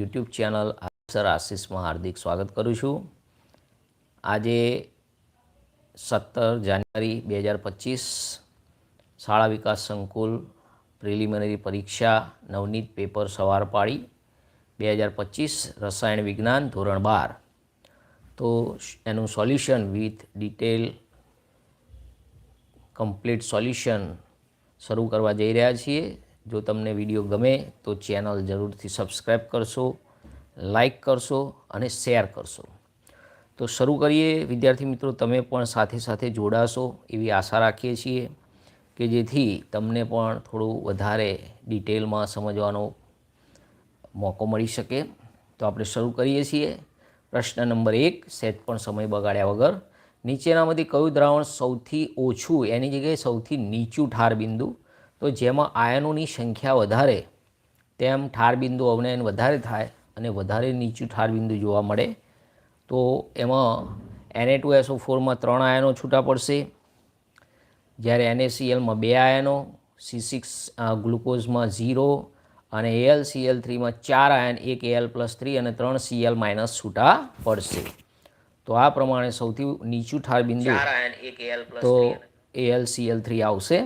YouTube channel sir આશીષમાં હાર્દિક સ્વાગત કરું છું. આજે સત્તર જાન્યુઆરી બે હજાર પચીસ શાળા વિકાસ સંકુલ પ્રિલિમિનરી પરીક્ષા નવનીત પેપર સવાર પાડી. બે હજાર પચીસ રસાયણ વિજ્ઞાન ધોરણ બાર. તો એનું solution with detail complete solution શરૂ કરવા જઈ રહ્યા છીએ. જો તમને વીડિયો ગમે તો ચેનલ જરૂરથી સબસ્ક્રાઈબ કરશો લાઈક કરશો અને શેર કરશો. તો શરૂ કરીએ. વિદ્યાર્થી મિત્રો, તમે પણ સાથે સાથે જોડાશો એવી આશા રાખીએ છીએ કે જેથી તમને પણ થોડું વધારે ડિટેલમાં સમજવાનો મોકો મળી શકે. તો આપણે શરૂ કરીએ છીએ. પ્રશ્ન નંબર એક, સેટ પણ સમય બગાડ્યા વગર. નીચેનામાંથી કયું દ્રાવણ સૌથી ઓછું, એની જગ્યાએ સૌથી નીચું ઠાર બિંદુ? તો જેમાં આયનોની સંખ્યા વધારે તેમ ઠાર બિંદુ અવનયન વધારે થાય અને વધારે નીચું ઠાર બિંદુ જોવા મળે તો એમાં એને ટુ એસઓ ફોરમાં ત્રણ આયનો છૂટા પડશે. જ્યારે એનએસીએલમાં બે આયનો સી સિક્સ ગ્લુકોઝમાં ઝીરો અને એલ સીએલ થ્રીમાં ચાર આયન એક એલ પ્લસ થ્રી અને ત્રણ સીએલ માઇનસ છૂટા પડશે. તો આ પ્રમાણે સૌથી નીચું ઠાર બિંદુ તો એલ સીએલ થ્રી આવશે.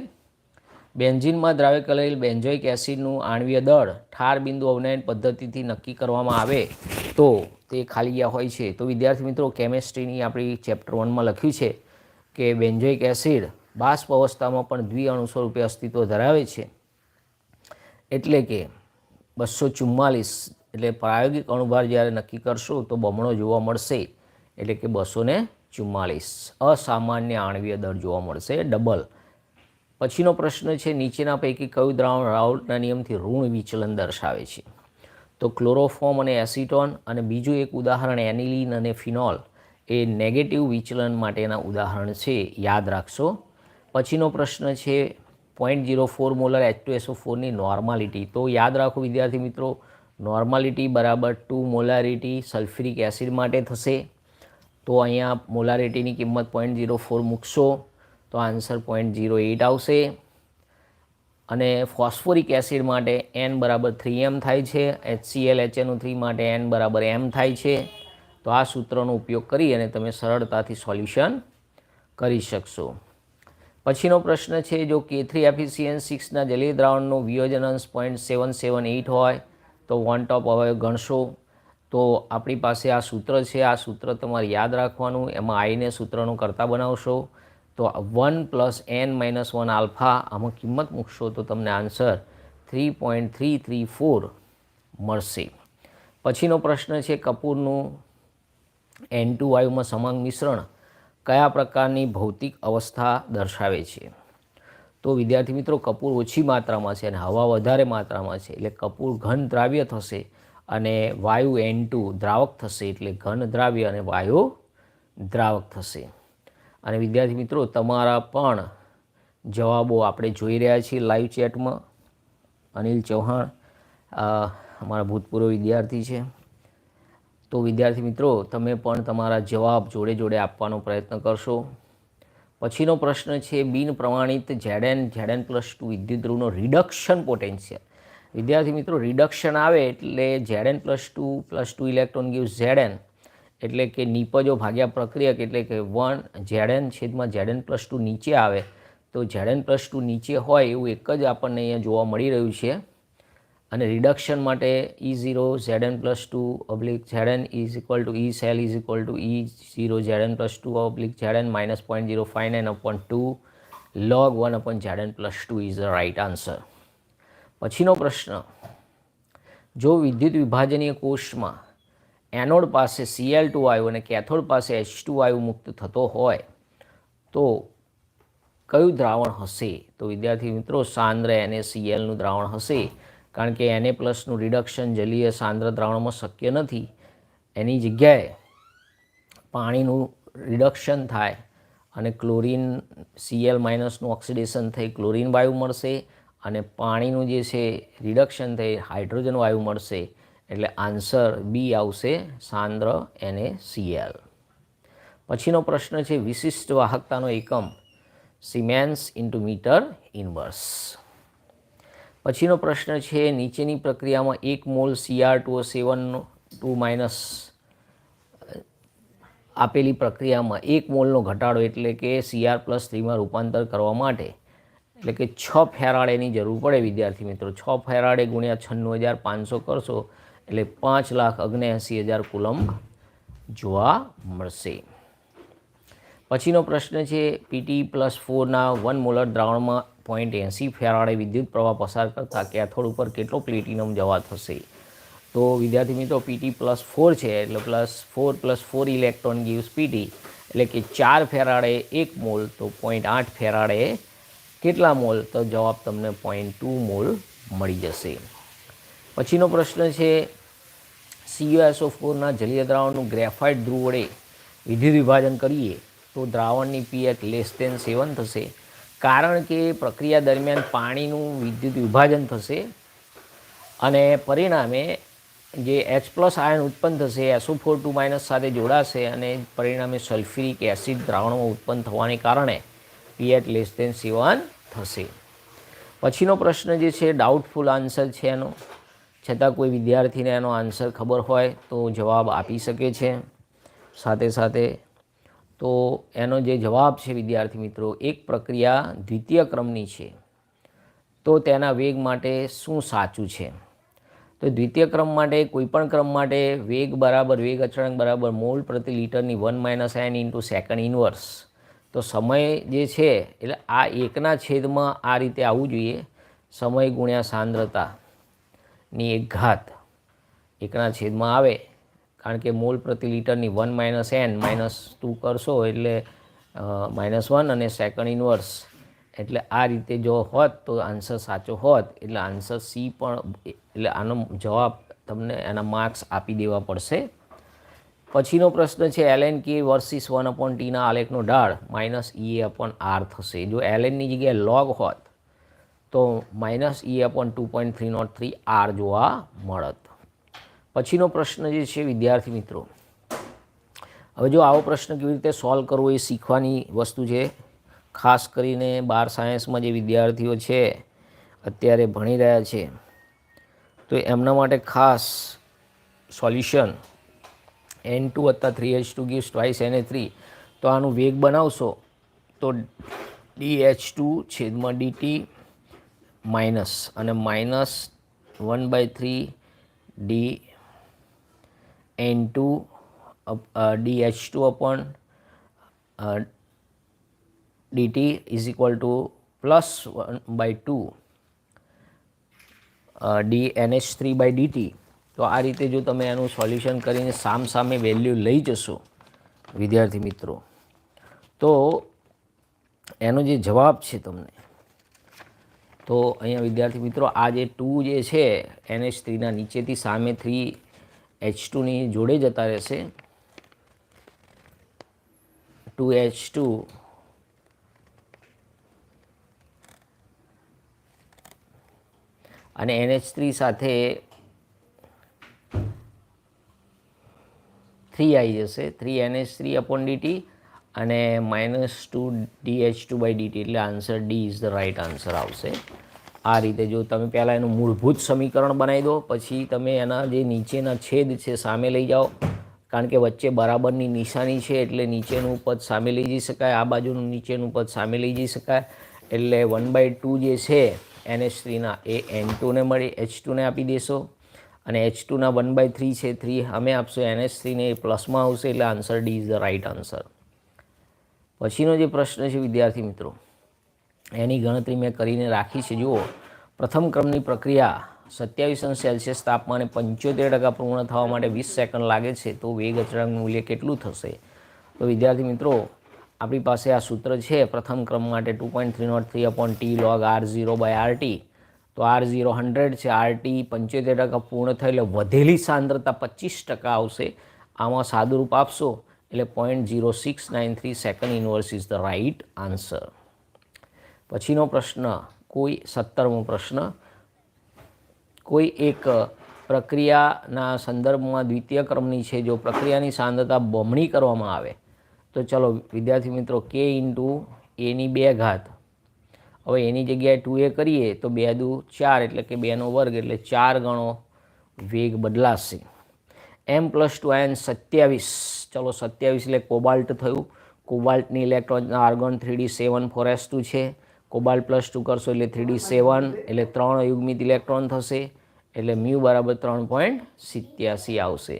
બેન્ઝિનમાં દ્રાવ્ય કરેલ બેન્ઝોઇક એસિડનું આણવીય દળ ઠાર બિંદુ અવનયન પદ્ધતિથી નક્કી કરવામાં આવે તો તે ખાલી ગયા હોય છે. તો વિદ્યાર્થી મિત્રો, કેમેસ્ટ્રીની આપણી ચેપ્ટર વનમાં લખ્યું છે કે બેન્ઝોઇક એસિડ બાષ્પ અવસ્થામાં પણ દ્વિઅણુ સ્વરૂપે અસ્તિત્વ ધરાવે છે. એટલે કે બસો ચુમ્માલીસ એટલે પ્રાયોગિક અણુભાર જ્યારે નક્કી કરશો તો બમણો જોવા મળશે. એટલે કે બસો ને ચુમ્માલીસ અસામાન્ય આણવીય દળ જોવા મળશે. ડબલ પછીનો પ્રશ્ન છે, નીચેના પૈકી કયું દ્રાવણ રાઉટના નિયમથી ઋણ વિચલન દર્શાવે છે? તો ક્લોરોફોર્મ અને એસિટોન અને બીજું એક ઉદાહરણ એનિલિન અને ફિનોલ એ નેગેટિવ વિચલન માટેના ઉદાહરણ છે, યાદ રાખશો. પછીનો પ્રશ્ન છે point zero four molar H two SO ફોરની normality તો યાદ રાખો વિદ્યાર્થી મિત્રો નોર્માલિટી બરાબર ટુ મોલારિટી સલ્ફ્યુરિક એસિડ માટે થશે. તો અહીંયા મોલારિટીની કિંમત પોઈન્ટ ઝીરો ફોર મૂકશો. તો આન્સર પોઈન્ટ ઝીરો એઇટ આવશે. અને ફોસ્ફોરિક એસિડ માટે એન બરાબર થ્રી એમ થાય છે. એચસીએલ એચએનઓ થ્રી માટે એન બરાબર એમ થાય છે. તો આ સૂત્રનો ઉપયોગ કરી અને તમે સરળતાથી સોલ્યુશન કરી શકશો. પછીનો પ્રશ્ન છે, જો કે થ્રી એફિસિયન સિક્સના જલીય દ્રાવણનો વિયોજન અંશ પોઈન્ટ સેવન સેવન એઇટ હોય, તો વન ટોપ હવે ગણશો. તો આપણી પાસે આ સૂત્ર છે. આ સૂત્ર તમારે યાદ રાખવાનું. એમાં આઈને સૂત્રનું કરતા બનાવશો. તો one plus N minus one alpha આમાં કિંમત મૂકશો તો તમને answer three point three three four મળશે. પછીનો પ્રશ્ન છે કપૂરનું એન ટુ વાયુમાં સમાંગ મિશ્રણ કયા પ્રકારની ભૌતિક અવસ્થા દર્શાવે છે? તો વિદ્યાર્થી મિત્રો, કપૂર ઓછી માત્રામાં છે અને હવા વધારે માત્રામાં છે એટલે કપૂર ઘન દ્રાવ્ય થશે અને વાયુ એન ટુ દ્રાવક થશે એટલે ઘન દ્રાવ્ય અને વાયુ દ્રાવક થશે. અને વિદ્યાર્થી મિત્રો, તમારા પણ જવાબો આપણે જોઈ રહ્યા છીએ લાઈવ ચેટમાં અનિલ ચૌહાણ અમારા ભૂતપૂર્વ વિદ્યાર્થી છે. તો વિદ્યાર્થી મિત્રો, તમે પણ તમારા જવાબ જોડે જોડે આપવાનો પ્રયત્ન કરશો. પછીનો પ્રશ્ન છે, બિન પ્રમાણિત ઝેડએન ઝેડએન પ્લસ ટુ વિદ્યુત ધ્રુવનો રિડક્શન પોટેન્શિયલ વિદ્યાર્થી મિત્રો રિડક્શન આવે એટલે Z N plus two plus two electron gives Z N એટલે કે નિપજો ભાગ્યા પ્રક્રિયક એટલે કે વન ઝેડએન છેદમાં ઝેડએન પ્લસ ટુ નીચે આવે. તો ઝેડએન પ્લસ ટુ નીચે હોય એવું એક જ આપણને અહીંયા જોવા મળી રહ્યું છે. અને રિડક્શન માટે E zero ZN plus two oblique ZN is equal to E cell is equal to E zero ZN plus two oblique ZN minus point zero five nine upon two log one upon ZN plus two is the right answer. પછીનો પ્રશ્ન. જો વિદ્યુત વિભાજનીય કોષમાં anode પાસે CL two આયુ અને cathode પાસે H two વાયુ મુક્ત થતો હોય, તો કયું દ્રાવણ હશે? તો વિદ્યાર્થી મિત્રો, સાંદ્ર એને સીએલનું દ્રાવણ હશે, કારણ કે એને પ્લસનું રિડક્શન જલીય સાંદ્ર દ્રાવણમાં શક્ય નથી. એની જગ્યાએ પાણીનું રિડક્શન થાય અને ક્લોરિન સીએલ માઇનસનું ઓક્સિડેશન થઈ ક્લોરિન વાયુ મળશે અને પાણીનું જે છે રિડક્શન થઈ હાઇડ્રોજન વાયુ મળશે. એટલે આન્સર બી આવશે સાંદ્ર એને સીએલ પછીનો પ્રશ્ન છે, વિશિષ્ટ વાહકતાનો એકમ સિમેન્સ ઇન્ટુ મીટર ઇનવર્સ. પછીનો પ્રશ્ન છે, નીચેની પ્રક્રિયામાં એક mole CR two seven two minus આપેલી પ્રક્રિયામાં એક મોલનો ઘટાડો એટલે કે સીઆર પ્લસ થ્રીમાં રૂપાંતર કરવા માટે. એટલે કે છ ફેરાડેની જરૂર પડે, વિદ્યાર્થી મિત્રો. છ ફેરાડે ગુણ્યા છન્નું હજાર પાંચસો કરશો એટલે પાંચ લાખ અગ્નેએંસી હજાર કુલંબ જોવા મળશે. પછીનો પ્રશ્ન છે પીટી પ્લસ ફોરના વન મોલર દ્રાવણમાં પોઈન્ટ એંસી ફેરાડે વિદ્યુત પ્રવાહ પસાર કરતાં કેથોડ ઉપર કેટલો પ્લેટિનમ જવા થશે? તો વિદ્યાર્થી મિત્રો પીટી પ્લસ ફોર છે, એટલે plus four plus four electron gives PT એટલે કે ચાર ફેરાડે એક મોલ, તો પોઈન્ટ આઠ ફેરાડે કેટલા મોલ? તો જવાબ તમને પોઈન્ટ ટુ મોલ મળી જશે. પછીનો પ્રશ્ન છે સીયુએસઓ ફોરના જલીય દ્રાવણનું ગ્રેફાઇટ ધ્રુવ વડે વિદ્યુત વિભાજન કરીએ, તો દ્રાવણની પીએચ લેસ દેન સેવન થશે. કારણ કે પ્રક્રિયા દરમિયાન પાણીનું વિદ્યુત વિભાજન થશે અને પરિણામે જે એચ પ્લસ આયન ઉત્પન્ન થશે એસો ફોર ટુ માઇનસ સાથે જોડાશે અને પરિણામે સલ્ફ્યુરિક એસિડ દ્રાવણમાં ઉત્પન્ન થવાને કારણે પીએચ લેસ દેન સેવન થશે. પછીનો પ્રશ્ન જે છે ડાઉટફુલ આન્સર છે એનો. છતાં કોઈ વિદ્યાર્થીને એનો આન્સર ખબર હોય તો જવાબ આપી શકે છે. સાથે સાથે તો એનો જે જવાબ છે વિદ્યાર્થી મિત્રો, એક પ્રક્રિયા દ્વિતીય ક્રમની છે. તો તેના વેગ માટે શું સાચું છે? તો દ્વિતીય ક્રમ માટે, કોઈપણ ક્રમ માટે વેગ બરાબર, વેગ અચળાંક બરાબર મોલ પ્રતિ લીટરની one minus N into second inverse. તો સમય જે છે, એટલે આ એકના છેદમાં આ રીતે આવવું જોઈએ. સમય ગુણ્યા સાંદ્રતાની એક ઘાત એકના છેદમાં આવે, કારણ કે મોલ પ્રતિ લીટરની one minus N minus two કરશો એટલે માઇનસ વન અને સેકન્ડ ઇનવર્સ. એટલે આ રીતે જો હોત તો આન્સર સાચો હોત. એટલે આન્સર સી પણ, એટલે આનો જવાબ તમને એના માર્ક્સ આપી દેવા પડશે. પછીનો પ્રશ્ન છે, L N K versus one upon ટીના આલેખનો ઢાળ માઇનસ ઈ અપોન આર થશે. જો એલ એનની જગ્યાએ લોગ હોત તો minus E upon two point three not three R જોવા મળત. પછીનો પ્રશ્ન જે છે, વિદ્યાર્થી મિત્રો, હવે જો આવો પ્રશ્ન કેવી રીતે સોલ્વ કરવો એ શીખવાની વસ્તુ છે. ખાસ કરીને બાર સાયન્સમાં જે વિદ્યાર્થીઓ છે, અત્યારે ભણી રહ્યા છે, તો એમના માટે ખાસ સોલ્યુશન એન ટુ વત્તા three H two gives twice N A three તો આનું વેગ બનાવશો તો ડી એચ ટુ છેદમાં ડીટી માઇનસ અને minus one by three D N two D H two upon DT is equal to plus one by two D N H three by DT તો આ રીતે જો તમે એનું સોલ્યુશન કરીને સામસામે વેલ્યુ લઈ જશો, વિદ્યાર્થી મિત્રો, તો એનો જે જવાબ છે તમને તો અહીંયા વિદ્યાર્થી મિત્રો, આ જે ટુ જે છે એનએચ થ્રીના નીચેથી સામે થ્રી એચ ટુની જોડે જતા રહેશે. ટુ એચ ટુ અને એનએચ થ્રી સાથે થ્રી આવી જશે. Three NH three upon DT અને minus two D H two by DT એટલે answer D is the right answer આવશે. આ રીતે જો તમે પહેલાં એનું મૂળભૂત સમીકરણ બનાવી દો, પછી તમે એના જે નીચેના છેદ છે સામે લઈ જાઓ. કારણ કે વચ્ચે બરાબરની નિશાની છે એટલે નીચેનું પદ સામે લઈ જઈ શકાય, આ બાજુનું નીચેનું પદ સામે લઈ જઈ શકાય. એટલે વન બાય ટુ જે છે એનએચ થ્રીના એ એન ટુને મળી એચ ટુને આપી દેશો. અને એચ ટુના વન બાય થ્રી છે થ્રી અમે આપશો એનએચ થ્રીને એ પ્લસમાં આવશે એટલે answer D is the right answer પછીનો જે પ્રશ્ન છે, વિદ્યાર્થી મિત્રો. એની ગણતરી મેં કરીને રાખી છે. જુઓ, પ્રથમ ક્રમની પ્રક્રિયા સત્યાવીસ અંશ સેલ્સિયસ તાપમાને પંચોતેર ટકા પૂર્ણ થવા માટે વીસ સેકન્ડ લાગે છે. તો વેગ અચળાંક મૂલ્ય કેટલું થશે? તો વિદ્યાર્થી મિત્રો, આપણી પાસે આ સૂત્ર છે, પ્રથમ ક્રમ માટે two point three not three upon T log R zero by R T. તો આર ઝીરો હંડ્રેડ છે, આર ટી પંચોતેર ટકા પૂર્ણ થાય એટલે વધેલી સાંદ્રતા પચીસ ટકા આવશે. આમાં સાદુરૂપ આપશો એટલે point zero six nine three second inverse is the right answer પછીનો પ્રશ્ન, કોઈ સત્તરમો પ્રશ્ન, કોઈ એક પ્રક્રિયાના સંદર્ભમાં દ્વિતીય ક્રમની છે, જો પ્રક્રિયાની સાંદ્રતા બમણી કરવામાં આવે, તો ચલો વિદ્યાર્થી મિત્રો કે ઇન્ટુ એની બે ઘાત. હવે એની જગ્યાએ ટુ એ કરીએ, તો બે દુ ચાર, એટલે કે બેનો વર્ગ, એટલે ચાર ગણો વેગ બદલાશે. એમ પ્લસ ટુ આયન સત્યાવીસ. ચલો સત્યાવીસ એટલે કોબાલ્ટ થયું. કોબાલ્ટની electron argon three D seven four S two છે. કોબાલ્ટ પ્લસ ટુ કરશો એટલે થ્રી ડી સેવન, એટલે ત્રણ યુગ્મિત ઇલેક્ટ્રોન થશે, એટલે મ્યુ બરાબર ત્રણ પોઈન્ટ સિત્યાસી આવશે.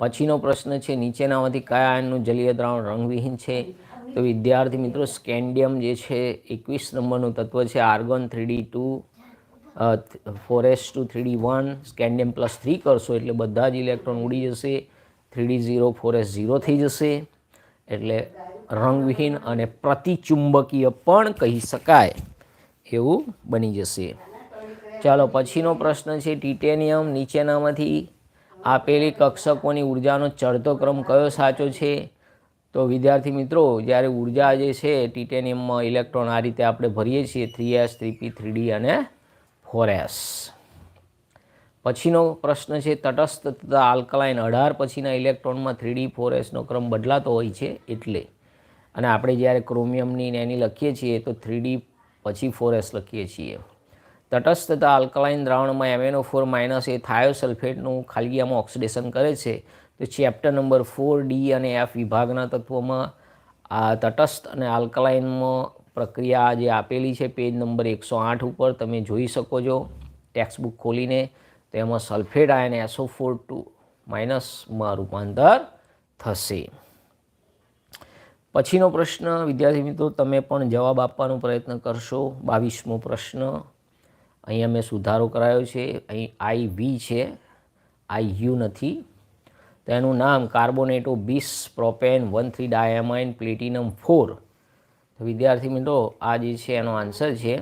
પછીનો પ્રશ્ન છે, નીચેનામાંથી કયા આયનનું જલીય દ્રાવણ રંગવિહીન છે? તો વિદ્યાર્થી મિત્રો, સ્કેન્ડિયમ જે છે, એકવીસ નંબરનું તત્વ છે, argon three D two four S two three D one, scandium plus three કરશો એટલે બધા જ ઇલેક્ટ્રોન ઉડી જશે three D zero four S zero થઈ જશે, એટલે રંગવિહીન અને પ્રતિચુંબકીય પણ કહી શકાય. એવું બની જશે. ચાલો, પછીનો પ્રશ્ન છે, ટિટેનિયમ નીચેનામાંથી આપેલી કક્ષકોની ઉર્જાનો ચડતો ક્રમ કયો સાચો છે? તો વિદ્યાર્થી મિત્રો, જ્યારે ઊર્જા જે છે, ટિટેનિયમમાં ઇલેક્ટ્રોન આ રીતે આપણે ભરીએ છીએ, three S, three P, three અને ફોર એસ. પછીનો પ્રશ્ન છે, તટસ્થ તથા આલ્કલાઇન અઢાર પછીના ઇલેક્ટ્રોનમાં થ્રી ડી, ફોર એસનો ક્રમ બદલાતો હોય છે, એટલે અને આપણે જ્યારે ક્રોમિયમની ને એની લખીએ છીએ, તો થ્રીડી પછી ફોર એસ લખીએ છીએ. તટસ્થ તથા આલ્કલાઇન દ્રાવણમાં એમએનઓ ફોર માઇનસ એ થાયોસલ્ફેટનું ખાલગીયામાં ઓક્સિડેશન કરે છે. તો ચેપ્ટર નંબર ફોર ડી અને એફ વિભાગના તત્વોમાં આ તટસ્થ અને આલ્કલાઇનમાં પ્રક્રિયા જે આપેલી છે પેજ નંબર એકસો આઠ ઉપર તમે જોઈ શકો છો. ટેક્સ્ટ બુક ખોલીને તો એમાં સલ્ફેટ આયન એસો ફોર ટુ માઇનસમાં રૂપાંતર થશે. પછીનો પ્રશ્ન, વિદ્યાર્થી મિત્રો, તમે પણ જવાબ આપવાનો પ્રયત્ન કરશો. બાવીસમો પ્રશ્ન. અહીંયા મેં સુધારો કરાયો છે. અહીં આઈ વી છે. આઈ યુ નથી. તો એનું નામ carbonato bis propane, one three, diamine, platinum, four. તો વિદ્યાર્થી મિત્રો, આ જે છે એનો આન્સર છે.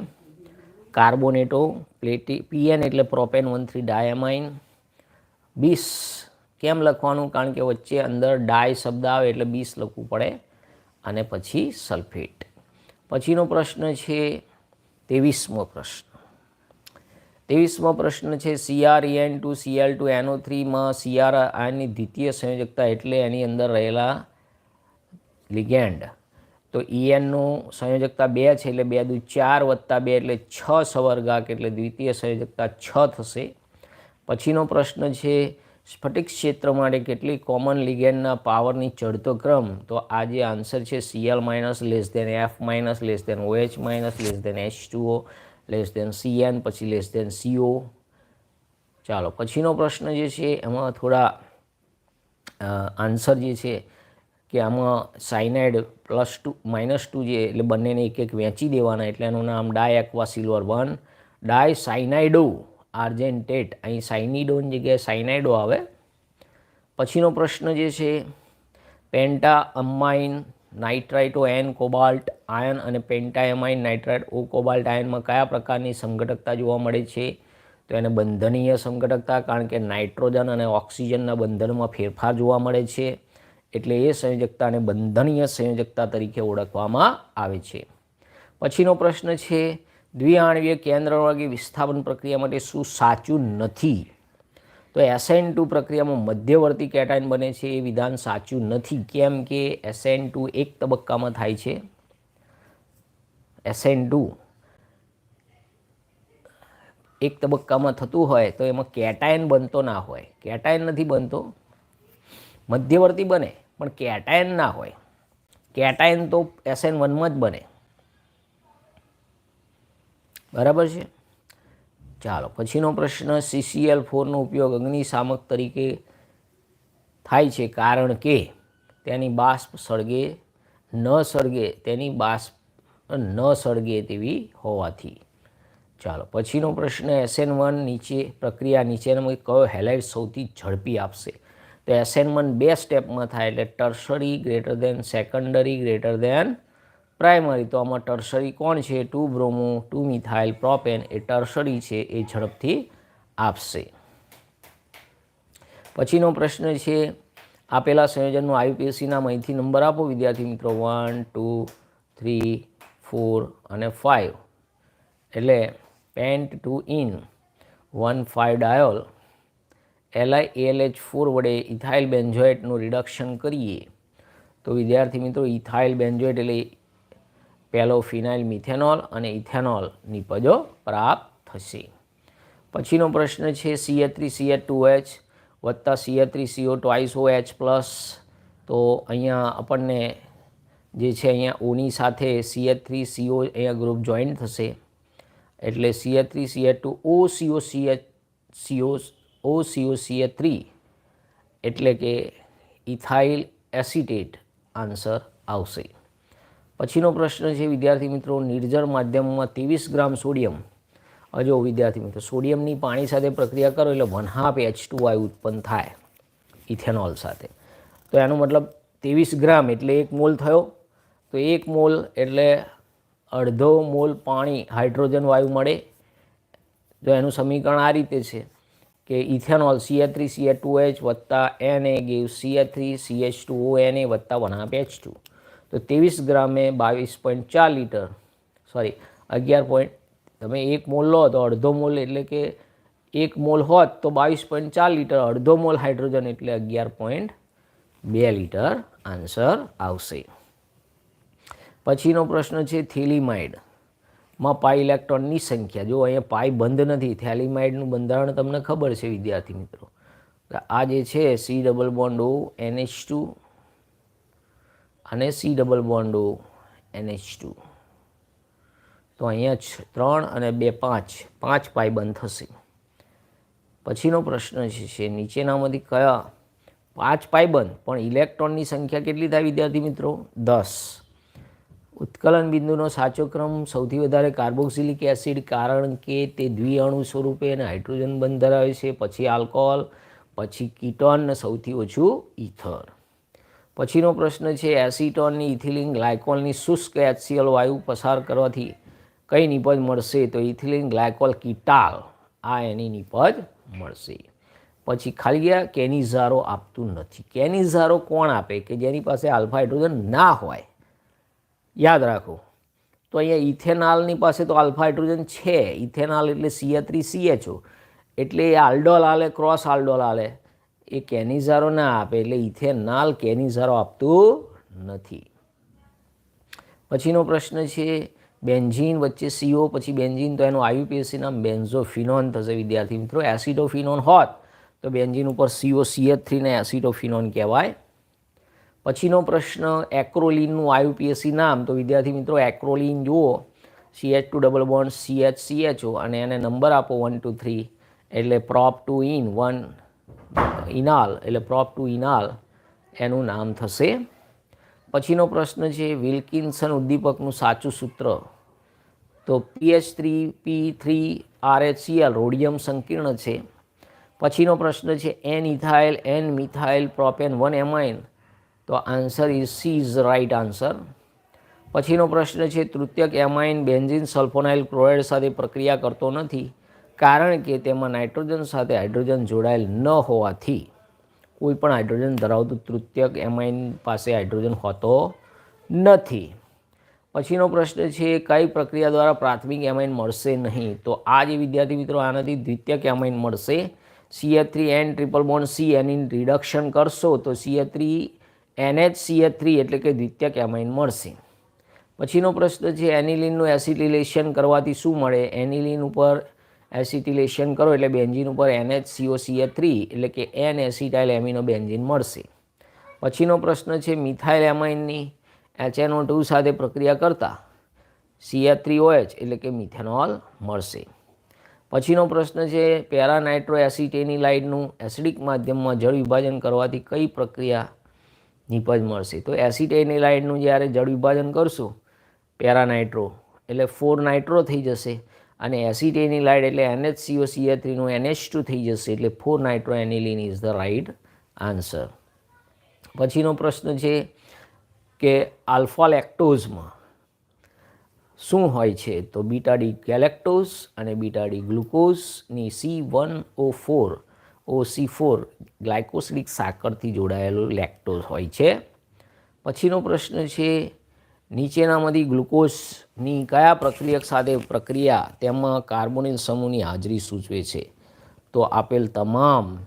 કાર્બોનેટો પ્લેટી પીએન એટલે propane, one three, diamine. Bis કેમ લખવાનું? કારણ કે વચ્ચે અંદર ડાય શબ્દ આવે એટલે બીસ લખવું પડે. અને પછી સલ્ફેટ. પછીનો પ્રશ્ન છે ત્રેવીસમો પ્રશ્ન. ત્રેવીસમો પ્રશ્ન છે CR N two CL two NO થ્રીમાં CR આયનની દ્વિતીય સંયોજકતા એટલે એની અંદર રહેલા લિગેન્ડ. તો ઈએનનું સંયોજકતા બે છે એટલે બે દુ ચાર વત્તા બે એટલે છ સવર્ગાક એટલે દ્વિતીય સંયોજકતા છ થશે. પછીનો પ્રશ્ન છે સ્ફટિક ક્ષેત્ર માટે કેટલી કોમન લિગેન્ડના પાવરની ચડતો ક્રમ? તો આ જે આન્સર છે C L minus less than F minus less than O H minus less than H two O less than C N પછી લેસ દેન સીઓ ચાલો, પછીનો પ્રશ્ન જે છે, એમાં થોડા આન્સર જે છે કે આમાં cyanide plus two minus two જે, એટલે બંનેને એક એક વેચી દેવાના, એટલે એનું નામ di aqua silver one di cyanido argentate, અહીં સાઇનિડોન જગ્યાએ સાઇનાઇડો આવે. પછીનો પ્રશ્ન જે છે penta amine nitrito N cobalt ion અને પેન્ટાએમાઇન નાઇટ્રાઇટ ઓ કોબાલ્ટ આયનમાં કયા પ્રકારની સંઘટકતા જોવા મળે છે? તો એને બંધનીય સંઘટકતા, કારણ કે નાઇટ્રોજન અને ઓક્સિજનના બંધનમાં ફેરફાર જોવા મળે છે. એટલે એ સંયોજકતાને બંધનીય સંયોજકતા તરીકે ઓળખવામાં આવે છે. પછીનો પ્રશ્ન છે દ્વિઆણવીય કેન્દ્રવર્ગી વિસ્થાપન પ્રક્રિયા માટે શું સાચું નથી? તો એસએન ટુ પ્રક્રિયામાં મધ્યવર્તી કેટાઇન બને છે, એ વિધાન સાચું નથી. કેમ કે એસએન ટુ એક તબક્કામાં થાય છે. એસએન ટુ એક તબક્કામાં થતું હોય તો એમાં કેટાયન બનતો ના હોય. કેટાયન નથી બનતો. મધ્યવર્તી બને, પણ કેટાયન ના હોય. કેટાયન તો એસએન વનમાં જ બને. બરાબર છે? ચાલો, પછીનો પ્રશ્ન સીસીએલ ફોરનો ઉપયોગ અગ્નિશામક તરીકે થાય છે કારણ કે તેની બાષ્પ સળગે, ન સળગે, તેની બાષ્પ ન સળગે તેવી હોવાથી. ચાલો, પછીનો પ્રશ્ન એસએન વન નીચે, પ્રક્રિયા નીચેનો કયો હેલાઇટ સૌથી ઝડપી આપશે? તો એસએન વન બે સ્ટેપમાં થાય એટલે tertiary greater than secondary greater than primary તો આમાં ટર્સરી કોણ છે? Two bromo, two methyl, propane એ ટર્સરી છે, એ ઝડપથી આપશે. પછીનો પ્રશ્ન છે, આપેલા સંયોજનનું આયુપીએસસીના માહિતી નંબર આપો, વિદ્યાર્થી મિત્રો. વન, ટુ, થ્રી, ફોર અને ફાઇવ. એટલે pent two yne, one five diol. L I L H four વડે ઇથાઇલ બેન્ઝોએટનું રિડક્શન કરીએ. તો વિદ્યાર્થી મિત્રો, ઇથાઇલ બેન્ઝોએટ એટલે પહેલો ફિનાઇલ મિથેનોલ અને ઇથેનોલ નિપજો પ્રાપ્ત થશે. પછીનો પ્રશ્ન છે CA three CA two H વત્તા CA three CO twice O H plus તો અહીંયા આપણને જે છે અહીંયા ઓની સાથે સીએ થ્રી સીઓ અહીંયા ગ્રુપ જોઈન થશે. એટલે CA three CA two O CO CA CO O CO CA three એટલે કે ઇથાઇલ એસિટેટ આન્સર આવશે. પછીનો પ્રશ્ન છે, વિદ્યાર્થી મિત્રો, નિર્જળ માધ્યમમાં ત્રેવીસ ગ્રામ સોડિયમ. હજો વિદ્યાર્થી મિત્રો, સોડિયમની પાણી સાથે પ્રક્રિયા કરો એટલે વન હાફ એચ ટુ વાયુ ઉત્પન્ન થાય, ઇથેનોલ સાથે. તો એનો મતલબ ત્રેવીસ ગ્રામ એટલે એક મોલ થયો. તો એક મોલ એટલે અડધો મોલ પાણી હાઇડ્રોજન વાયુ મળે. તો એનું સમીકરણ આ રીતે છે કે ethanol CA three CA two H વત્તા N A gave CA three CH two O N A વત્તા વન હાફ એચ ટુ તો ત્રેવીસ ગ્રામે બાવીસ પોઈન્ટ ચાર લીટર. સોરી અગિયાર પોઈન્ટ તમે એક મોલ લો તો અડધો મોલ એટલે કે એક મોલ હોત તો બાવીસ પોઈન્ટ ચાર લીટર, અડધો મોલ હાઇડ્રોજન એટલે અગિયાર પોઈન્ટ બે લીટર આન્સર આવશે. પછીનો પ્રશ્ન છે થેલીમાઇડમાં પાઈ ઇલેક્ટ્રોનની સંખ્યા. જો અહીંયા પાઈ બંધ નથી, થેલીમાઇડનું બંધારણ તમને ખબર છે વિદ્યાર્થી મિત્રો. આ જે છે C double bond O NH two અને C double bond O NH two તો અહીંયા ત્રણ અને બે પાંચ પાંચ પાઈ બંધ થશે. પછીનો પ્રશ્ન છે, નીચેનામાંથી કયા પાંચ પાઈ બંધ? પણ ઇલેક્ટ્રોનની સંખ્યા કેટલી થાય વિદ્યાર્થી મિત્રો? દસ. ઉત્કલન બિંદુનો સાચો ક્રમ સૌથી વધારે કાર્બોક્સિલિક એસિડ કારણ કે તે દ્વિઅણુ સ્વરૂપે અને હાઇડ્રોજન બંધ ધરાવે છે, પછી આલ્કોહોલ, પછી કીટોન સૌથી ઓછું ઇથર પછીનો પ્રશ્ન છે, એસિટોનની ઇથિલિન ગ્લાયકોલની શુષ્ક એચસીએલ વાયુ પસાર કરવાથી કઈ નિપજ મળશે? તો ઇથિલિન ગ્લાયકોલ કિટાલ. આ એની નિપજ મળશે. પછી ખાલી ગયા, કેનિઝારો આપતું નથી. કેનિઝારો કોણ આપે? કે જેની પાસે આલ્ફા હાઇડ્રોજન ના હોય. યાદ રાખો. તો અહીંયા ઇથેનાલની પાસે તો આલ્ફા હાઇડ્રોજન છે. ઇથેનાલ એટલે સીએ થ્રી સીએચઓ એટલે એ આલ્ડોલ આલે, ક્રોસ આલ્ડોલ આલે. એ કેનિઝારો ના આપે એટલે ઇથેનાલ કેનિઝારો આપતું નથી. પછીનો પ્રશ્ન છે, બેન્ઝીન વચ્ચે સીઓ પછી બેન્ઝીન, તો એનું આયુપીએસસી નામ બેન્ઝોફિનોન થશે વિદ્યાર્થી મિત્રો. એસિડોફિનોન હોત તો બેન્ઝીન ઉપર સીઓ સીએચ થ્રીને એસિડોફિનોન કહેવાય. પછીનો પ્રશ્ન, એક્રોલિનનું આયુપીએસસી નામ, તો વિદ્યાર્થી મિત્રો એક્રોલિન જુઓ CH two double bond CH CHO અને એને નંબર આપો વન ટુ થ્રી એટલે prop two ene one enal, એટલે પ્રોપ ટુ ઇનાલ, એનું નામ થશે. પછીનો પ્રશ્ન છે, વિલ્કિન્સન ઉદ્દીપકનું સાચું સૂત્ર? તો P H three P three R H C L rhodium સંકીર્ણ છે. પછીનો પ્રશ્ન છે, N ethyl, N methyl propane one amine? તો answer is C is right answer. પછીનો પ્રશ્ન છે, તૃતીયક એમાઇન બેન્ઝિન સલ્ફોનાઇલ ક્લોરાઇડ સાથે પ્રક્રિયા કરતો નથી. કારણ કે તેમાં નાઇટ્રોજન સાથે હાઇડ્રોજન જોડાયેલ ન હોવાથી કોઈ પણ હાઇડ્રોજન ધરાવતું તૃતીયક એમાઇન પાસે હાઇડ્રોજન હોતો નથી. પછીનો પ્રશ્ન છે, કઈ પ્રક્રિયા દ્વારા પ્રાથમિક એમાઇન મળશે નહીં? તો આ જે વિદ્યાર્થી મિત્રો, આનાથી દ્વિતીયક એમાઇન મળશે. CA three N triple bond C એની રિડક્શન કરશો, તો CA three NH CA three એટલે કે દ્વિતીયક એમાઇન મળશે. પછીનો પ્રશ્ન છે, એનિલિનનું એસિટિલેશન કરવાથી શું મળે? એનિલિન ઉપર એસિટિલેશન કરો એટલે બેન્ઝિન ઉપર એનએચ સીઓ સીએ થ્રી એટલે કે એન એસિટાઇલ એમિનો બેન્ઝિન મળશે. પછીનો પ્રશ્ન છે મિથાઇલ એમાઇનની એચએનઓ ટુ સાથે પ્રક્રિયા કરતા સીએ થ્રી ઓએચ એટલે કે મિથેનોલ મળશે. પછીનો પ્રશ્ન છે પેરાનાઇટ્રો એસિટેનિલાઇડનું એસિડિક માધ્યમમાં જળ વિભાજન કરવાથી કઈ પ્રક્રિયા નિપજ મળશે? તો એસિટેનિલાઇડનું જ્યારે જળ વિભાજન કરશું, પેરાનાઇટ્રો એટલે ફોર નાઇટ્રો થઈ જશે. અને એસિટેનિલાઇડ એટલે એનએચસીઓ સીએ થ્રીનું એનએચ ટુ થઈ જશે એટલે four nitro aniline is the right answer પછીનો પ્રશ્ન છે કે આલ્ફા લેક્ટોઝમાં શું હોય છે? તો બીટા ડી ગેલેક્ટોઝ અને beta D ગ્લુકોઝની C one O four O C four glycosidic સાકરથી જોડાયેલું લેક્ટોઝ હોય છે. પછીનો પ્રશ્ન છે નીચેનામાંથી ગ્લુકોઝની કયા પ્રક્રિયક સાથે પ્રક્રિયા તેમાં કાર્બોનિલ સમૂહની હાજરી સૂચવે છે? તો આપેલ તમામ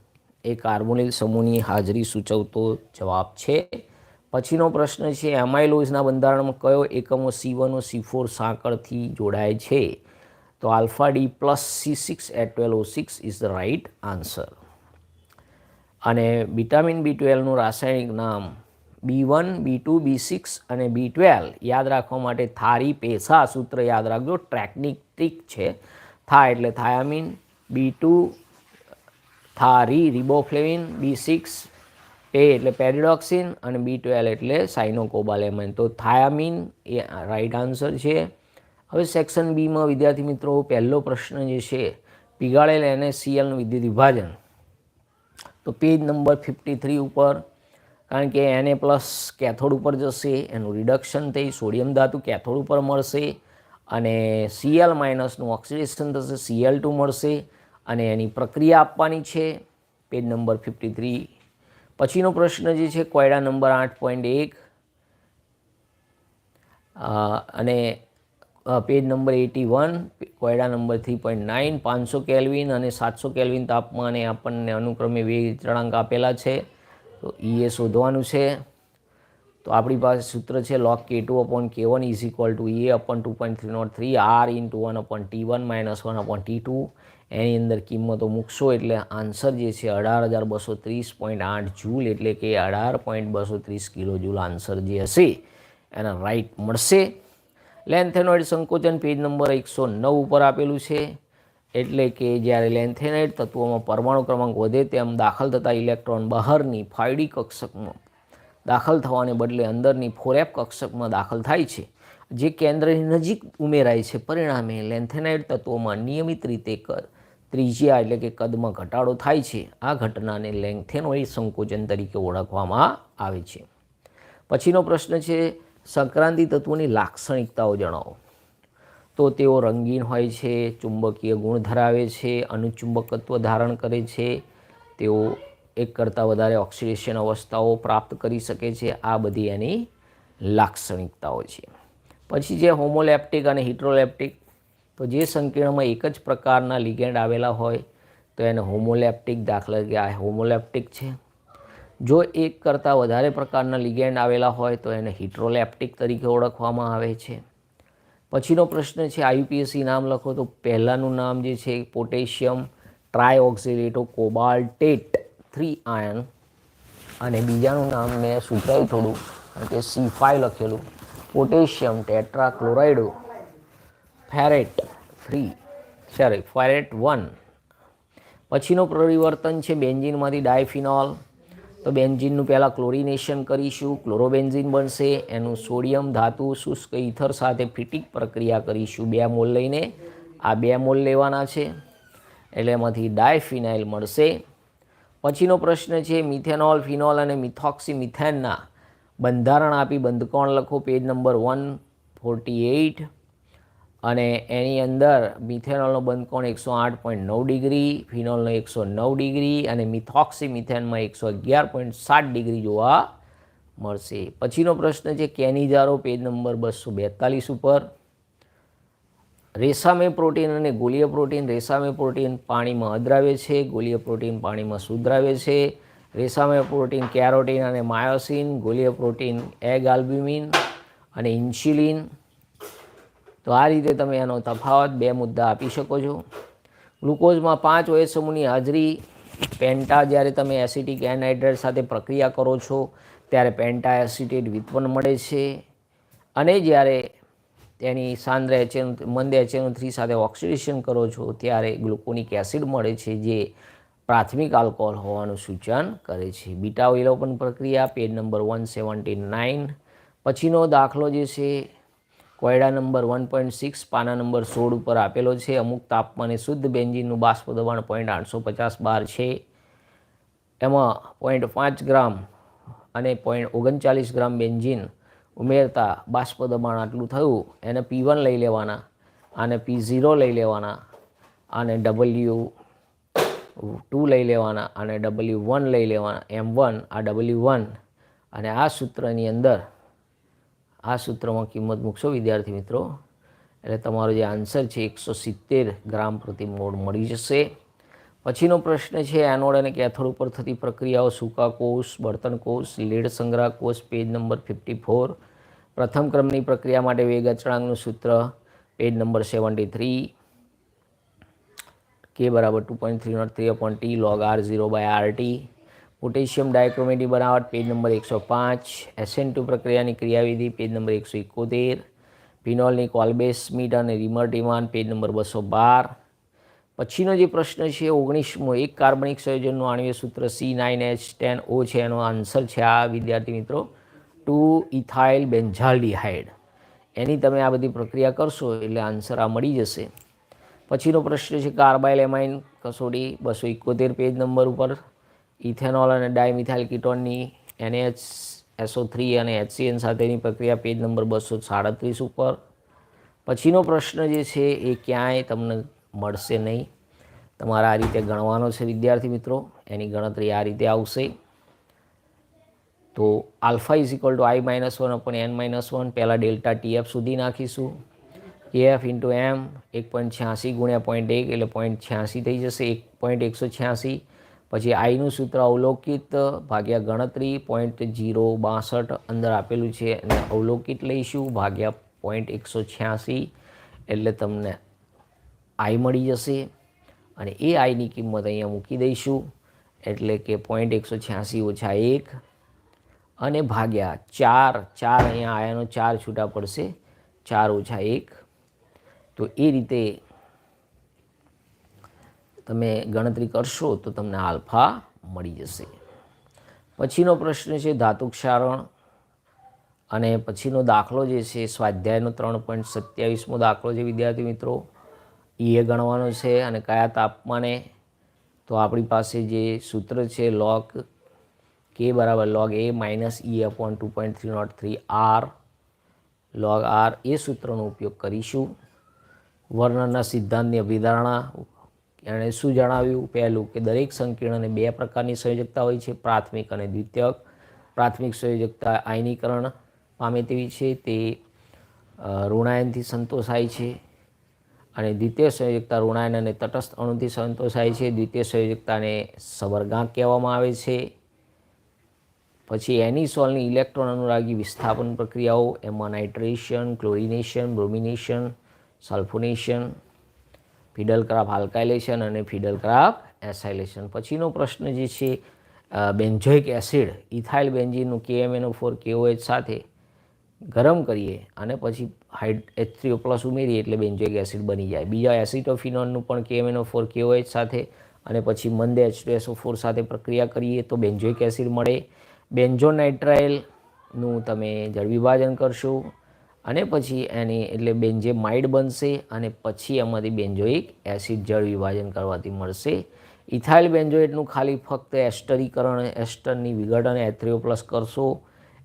એ કાર્બોનિલ સમૂહની હાજરી સૂચવતો જવાબ છે. પછીનો પ્રશ્ન છે, એમાઇલોઝના બંધારણમાં કયો એકમો સી વન સી ફોર સાંકળથી જોડાય છે? તો alpha D plus C six eight twelve six is the right answer અને વિટામિન બી ટ્વેલ્વનું રાસાયણિક નામ B one, B two, B six અને બી ટ્વેલ્વ યાદ રાખવા માટે થારી પેસા સૂત્ર યાદ રાખજો. ટ્રેકનિક ટ્રીક છે. થા એટલે થાયામીન, બી ટુ, થારી રિબોફ્લેવિન બી સિક્સ પે એટલે પેરિડોક્સિન અને બી ટ્વેલ્વ એટલે સાઇનોકોબાલેમાઇન તો થાયામીન એ રાઈટ આન્સર છે. હવે સેક્શન બીમાં વિદ્યાર્થી મિત્રો પહેલો પ્રશ્ન જે છે, પીગાળેલ એને સીએલનું વિદ્યુત વિભાજન. તો પેજ નંબર ફિફ્ટી થ્રી ઉપર કારણ કે એને પ્લસ કેથોડ ઉપર જશે, એનું રિડક્શન થઈ સોડિયમ ધાતુ કેથોડ ઉપર મળશે અને સીએલ માઇનસનું ઓક્સિડેશન થશે સીએલ ટુ મળશે અને એની પ્રક્રિયા આપવાની છે. પેજ નંબર ફિફ્ટી થ્રી પછીનો પ્રશ્ન જે છે, કોયડા નંબર આઠ પોઈન્ટ એક. અને પેજ નંબર એટી વન કોયડા નંબર થ્રી પોઈન્ટ નાઇન પાંચસો કેલ્વિન અને સાતસો કેલ્વિન તાપમાને આપણને અનુક્રમે બે ચળાંક આપેલા છે. તો ઈ એ શોધવાનું છે. તો આપણી પાસે સૂત્ર છે log K two upon K one is equal to A upon two point three not three R in two one upon T one minus one upon T two એની અંદર કિંમતો મૂકશો એટલે આન્સર જે છે અઢાર હજાર બસો ત્રીસ પોઈન્ટ આઠ જૂલ એટલે કે અઢાર પોઈન્ટ બસો ત્રીસ કિલો જૂલ આન્સર જે હશે એના રાઈટ મળશે. લેન્થેનોઇડ સંકોચન પેજ નંબર એકસો નવ ઉપર આપેલું છે. એટલે કે જ્યારે લેન્થેનાઇટ તત્વોમાં પરમાણુ ક્રમાંક વધે તેમ દાખલ થતા ઇલેક્ટ્રોન બહારની ફાઇડી કક્ષકમાં દાખલ થવાને બદલે અંદરની ફોરેપ કક્ષકમાં દાખલ થાય છે, જે કેન્દ્રની નજીક ઉમેરાય છે. પરિણામે લેન્થેનાઇડ તત્વોમાં નિયમિત રીતે ત્રિજ્યા એટલે કે કદમાં ઘટાડો થાય છે. આ ઘટનાને લેન્થેનોઇડ સંકોચન તરીકે ઓળખવામાં આવે છે. પછીનો પ્રશ્ન છે, સંક્રાંતિ તત્વોની લાક્ષણિકતાઓ જણાવો. તો તેઓ રંગીન હોય છે, ચુંબકીય ગુણ ધરાવે છે, અનુચુંબકત્વ ધારણ કરે છે. તેઓ એક કરતાં વધારે ઓક્સિડેશન અવસ્થાઓ પ્રાપ્ત કરી શકે છે. આ બધી એની લાક્ષણિકતાઓ છે. પછી જે હોમોલેપ્ટિક અને હિટ્રોલેપ્ટિક, તો જે સંકીર્ણમાં એક જ પ્રકારના લિગેન્ડ આવેલા હોય, તો એને હોમોલેપ્ટિક દાખલા કે આ હોમોલેપ્ટિક છે. જો એક કરતાં વધારે પ્રકારના લિગેન્ડ આવેલા હોય, તો એને હિટ્રોલેપ્ટિક તરીકે ઓળખવામાં આવે છે. પછીનો પ્રશ્ન છે આઈયુપીએસસી નામ લખો તો પહેલાંનું નામ જે છે, potassium trioxalato cobaltate, three ion. અને બીજાનું નામ મેં સુધાર્યું થોડું, કારણ કે સી ફાઈવ લખેલું. Potassium tetra chlorido ferrate, three. Sorry ferrate one. પછીનો પરિવર્તન છે બેન્જિનમાંથી ડાયફિનોલ. તો બેન્ઝિનનું પહેલાં ક્લોરિનેશન કરીશું. ક્લોરોબેન્ઝિન બનશે, એનું સોડિયમ, ધાતુ, શુષ્ક ઇથર સાથે ફિટિક પ્રક્રિયા કરીશું બે મોલ લઈને. આ બે મોલ લેવાના છે. એટલે એમાંથી ડાયફિનાઇલ મળશે. પછીનો પ્રશ્ન છે, મિથેનોલ, ફિનોલ અને મિથોક્સી મિથેનના બંધારણ આપી બંધકોણ લખો. Page number one forty eight. અને એની અંદર મિથેનોલનો બંધકોણ એકસો આઠ પોઈન્ટ નવ ડિગ્રી, ફિનોલનો એકસો નવ ડિગ્રી અને મિથોક્સી મિથેનમાં એકસો અગિયાર પોઈન્ટ સાત ડિગ્રી જોવા મળશે. પછીનો પ્રશ્ન છે કેનિઝારો પેજ નંબર બસો બેતાલીસ ઉપર. રેસામે પ્રોટીન અને ગોલીય પ્રોટીન. રેસામે પ્રોટીન પાણીમાં અદ્રાવે છે, ગોલીય પ્રોટીન પાણીમાં સુધરાવે છે. રેસામે પ્રોટીન કેરોટીન અને માયોસિન, ગોલીય પ્રોટીન એગ આલ્બ્યુમિન અને ઇન્સ્યુલિન. તો આ રીતે તમે એનો તફાવત બે મુદ્દા આપી શકો છો. ગ્લુકોઝમાં પાંચ સમૂહની હાજરી, પેન્ટા જ્યારે તમે એસિટિક એનહાઇડ્રેટ સાથે પ્રક્રિયા કરો છો, ત્યારે પેન્ટા એસિટેટ વ્યુત્પન્ન મળે છે. અને જ્યારે તેની સાંદ્ર એચએન, મંદ એચએન થ્રી સાથે ઓક્સિડેશન કરો છો, ત્યારે ગ્લુકોનિક એસિડ મળે છે, જે પ્રાથમિક આલ્કોહોલ હોવાનું સૂચન કરે છે. બીટા ઓઇલોપન પ્રક્રિયા page number one seventy nine. પછીનો દાખલો જે છે કોયડા નંબર વન પોઈન્ટ સિક્સ, પાના નંબર સોળ ઉપર આપેલો છે. અમુક તાપમાને શુદ્ધ બેન્ઝિનનું બાષ્પ દબાણ પોઈન્ટ આઠસો પચાસ બાર છે. એમાં પોઈન્ટ પાંચ ગ્રામ અને પોઈન્ટ ઓગણચાલીસ ગ્રામ બેન્જીન ઉમેરતા બાષ્પ દબાણ આટલું થયું, એને પી વન લઈ લેવાના અને પી ઝીરો લઈ લેવાના અને ડબલ્યુ ટુ લઈ લેવાના અને ડબલ્યુ વન લઈ લેવાના એમ વન આ ડબલ્યુ વન અને આ સૂત્રની અંદર આ સૂત્રમાં કિંમત મૂકશો, વિદ્યાર્થી મિત્રો. એટલે તમારો જે આન્સર છે, એકસો સિત્તેર ગ્રામ પ્રતિ મોડ મળી જશે. પછીનો પ્રશ્ન છે, એનોડ અને કેથોડ ઉપર થતી પ્રક્રિયાઓ સૂકા કોષ, બળતણ કોષ, લીડ સંગ્રહ કોષ, પેજ નંબર ફિફ્ટી ફોર. પ્રથમ ક્રમની પ્રક્રિયા માટે વેગ અચળાંકનું સૂત્ર, પેજ નંબર સેવન્ટી થ્રી. કે બરાબર two point three not three upon T log R zero by R T. Potassium ડાયક્રોમેટી બનાવટ, પેજ નંબર એકસો પાંચ. એસએન ટુ પ્રક્રિયાની ક્રિયાવિધિ, પેજ નંબર એકસો એકોતેર. ફિનોલની કોલ્બેસ મીટ અને રિમર્ટિમાન પેજ નંબર બસો બાર. પછીનો જે પ્રશ્ન છે, ઓગણીસમો, એક કાર્બનિક સંયોજનનું આણ્વીય સૂત્ર C nine H ten O છે, એનો આન્સર છે આ વિદ્યાર્થી મિત્રો. Two ethyl benzaldehyde. એની તમે આ બધી પ્રક્રિયા કરશો એટલે આન્સર આ મળી જશે. પછીનો પ્રશ્ન છે, કાર્બાઇલ એમાઇન કસોટી બસો એકોતેર પેજ નંબર ઉપર. ઇથેનોલ અને dimethyl કિટોનની N H S O three અને એચસીએન સાથેની પ્રક્રિયા પેજ નંબર બસો સાડત્રીસ ઉપર. પછીનો પ્રશ્ન જે છે એ ક્યાંય તમને મળશે નહીં. તમારે આ રીતે ગણવાનો છે, વિદ્યાર્થી મિત્રો. એની ગણતરી આ રીતે આવશે. તો alpha is equal to I minus one upon N minus one. પહેલાં ડેલ્ટા ટીએફ સુધી નાખીશું. એફ ઇન્ટુ એમ એક પોઈન્ટ છ્યાસી ગુણ્યા પોઈન્ટ એક એટલે પોઈન્ટ છ્યાસી થઈ જશે. એક પોઈન્ટ એકસો છ્યાસી. પછી આઈનું સૂત્ર અવલોકિત ભાગ્યા ગણતરી પોઈન્ટ જીરો બાસઠ અંદર આપેલું છે અને અવલોકિત લઈશું. ભાગ્યા પોઈન્ટ એકસો છ્યાસી એટલે તમને આઈ મળી જશે. અને એ આઈની કિંમત અહીંયા મૂકી દઈશું. એટલે કે પોઈન્ટ એકસો છ્યાસી ઓછા એક અને ભાગ્યા ચાર ચાર અહીંયા આયાનો ચાર છૂટા પડશે. ચાર ઓછા એક. તો એ રીતે તમે ગણતરી કરશો તો તમને આલ્ફા મળી જશે. પછીનો પ્રશ્ન છે ધાતુ ક્ષારણ અને પછીનો દાખલો જે છે સ્વાધ્યાયનો ત્રણ પોઈન્ટ સત્યાવીસમો દાખલો છે વિદ્યાર્થી મિત્રો. એ ગણવાનો છે અને કયા તાપમાને? તો આપણી પાસે જે સૂત્ર છે લોગ કે બરાબર log a minus e upon two point three not three r log r a સૂત્રનો ઉપયોગ કરીશું. વર્ણનના સિદ્ધાંતની અભિધારણા એણે શું જણાવ્યું? પહેલું કે દરેક સંકીર્ણને બે પ્રકારની સંયોજકતા હોય છે, પ્રાથમિક અને દ્વિતીયક. પ્રાથમિક સંયોજકતા આયનીકરણ પામે તેવી છે, તે ઋણાયનથી સંતોષાય છે. અને દ્વિતીય સંયોજકતા ઋણાયન અને તટસ્થ અણુથી સંતોષાય છે. દ્વિતીય સંયોજકતાને સબરગાંક કહેવામાં આવે છે. પછી એની સોલની ઇલેક્ટ્રોન અનુરાગી વિસ્થાપન પ્રક્રિયાઓ, એમાં nitration, chlorination, bromination, sulfonation Friedel Crafts alkylation અને ફિડલ ક્રાફ એસાઇલેશન. પછીનો પ્રશ્ન જે છે benzoic acid, ethyl બેન્ઝિનનું K M N O four K O H સાથે ગરમ કરીએ અને પછી હાઇડ એચ થ્રીઓ પ્લસ ઉમેરીએ એટલે બેન્ઝોઇક એસિડ બની જાય. બીજા એસિટોફિનોનનું પણ કેએમએનઓ ફોર કેઓએચ સાથે અને પછી મંદ એચ ટુ એસઓ ફોર સાથે પ્રક્રિયા કરીએ તો બેન્ઝોઇક એસિડ મળે. બેન્ઝોનાઇટ્રાઇલનું તમે જળ વિભાજન કરશો અને પછી એની એટલે બેન્ઝેમાઇડ બનશે અને પછી એમાંથી બેન્જોઇક એસિડ જળ વિભાજન કરવાથી મળશે. ઇથાઇલ બેન્જોઇટનું ખાલી ફક્ત એસ્ટરીકરણ, એસ્ટરની વિઘટન એથ્રીઓ પ્લસ કરશો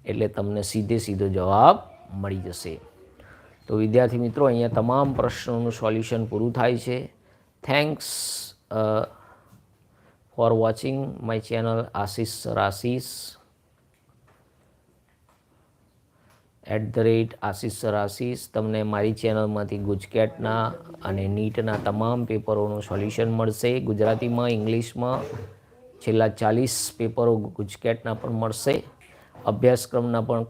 એટલે તમને સીધે સીધો જવાબ મળી જશે. તો વિદ્યાર્થી મિત્રો, અહીંયા તમામ પ્રશ્નોનું સોલ્યુશન પૂરું થાય છે. Thanks for watching my channel Ashish રાશીષ at the rate Ashish sir Ashish, તમને મારી ચેનલમાંથી ગુજકેટના અને નીટના તમામ પેપરોનું સોલ્યુશન મળશે. ગુજરાતીમાં, ઇંગ્લિશમાં છેલ્લા ચાલીસ પેપરો ગુજકેટના પણ મળશે. અભ્યાસક્રમના પણ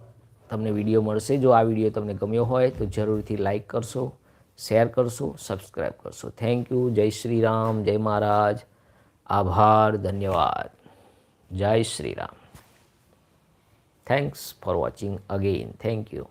તમને વીડિયો મળશે. જો આ વીડિયો તમને ગમ્યો હોય તો જરૂરથી લાઇક કરશો, શેર કરશો સબસ્ક્રાઈબ કરશો. થેન્ક યુ જય શ્રી રામ. જય મહારાજ. આભાર. ધન્યવાદ. જય Shri Ram. Thanks for watching again. Thank you.